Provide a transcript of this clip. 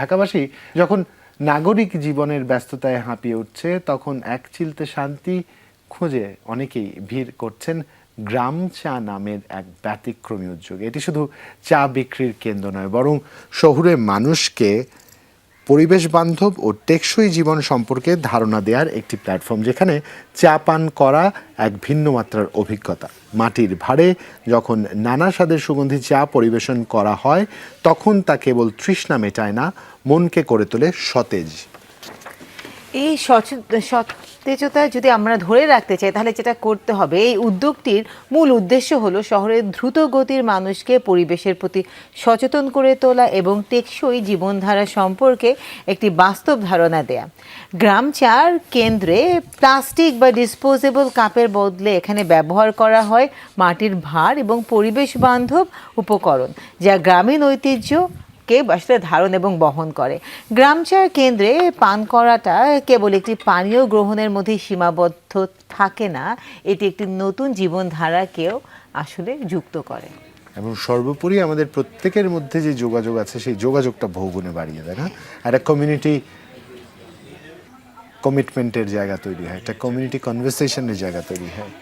ঢাকাবাসী যখন নাগরিক জীবনের ব্যস্ততায় হাঁপিয়ে উঠছে, তখন এক চিলতে শান্তি খুঁজে অনেকেই ভিড় করছেন গ্রাম চা নামের এক ব্যতিক্রমী উদ্যোগ। এটি শুধু চা বিক্রির কেন্দ্র নয়, বরং শহুরে মানুষকে পরিবেশ বান্ধব ও টেকসই জীবন সম্পর্কে ধারণা দেওয়ার একটি প্ল্যাটফর্ম যেখানে চা পান করা এক ভিন্ন মাত্রার অভিজ্ঞতা। মাটির ভাড়ে যখন নানা স্বাদের সুগন্ধি চা পরিবেশন করা হয়, তখন তা কেবল তৃষ্ণা মেটায় না, মনকে করে তোলে সতেজ। এই সতেজতা যদি আমরা ধরে রাখতে চাই, তাহলে যেটা করতে হবে, এই উদ্যোগটির মূল উদ্দেশ্য হলো শহরের দ্রুত গতির মানুষকে পরিবেশের প্রতি সচেতন করে তোলা এবং টেকসই জীবনধারা সম্পর্কে একটি বাস্তব ধারণা দেয়া। গ্রাম চার কেন্দ্রে প্লাস্টিক বা ডিসপোজেবল কাপের বদলে এখানে ব্যবহার করা হয় মাটির ভার এবং পরিবেশ বান্ধব উপকরণ, যা গ্রামীণ ঐতিহ্য কে আসলে ধারণ এবং বহন করে। গ্রামচার কেন্দ্রে পান করাটা কেবল একটি পানীয় গ্রহণের মধ্যে সীমাবদ্ধ থাকে না, এটি একটি নতুন জীবনধারাকেও আসলে যুক্ত করে। এবং সর্বোপরি আমাদের প্রত্যেকের মধ্যে যে যোগাযোগ আছে, সেই যোগাযোগটা বহুগুণে বাড়িয়ে দেয় না একটা কমিউনিটি কমিটমেন্টের জায়গা তৈরি হয়, একটা কমিউনিটি কনভারসেশনের জায়গা তৈরি হয়।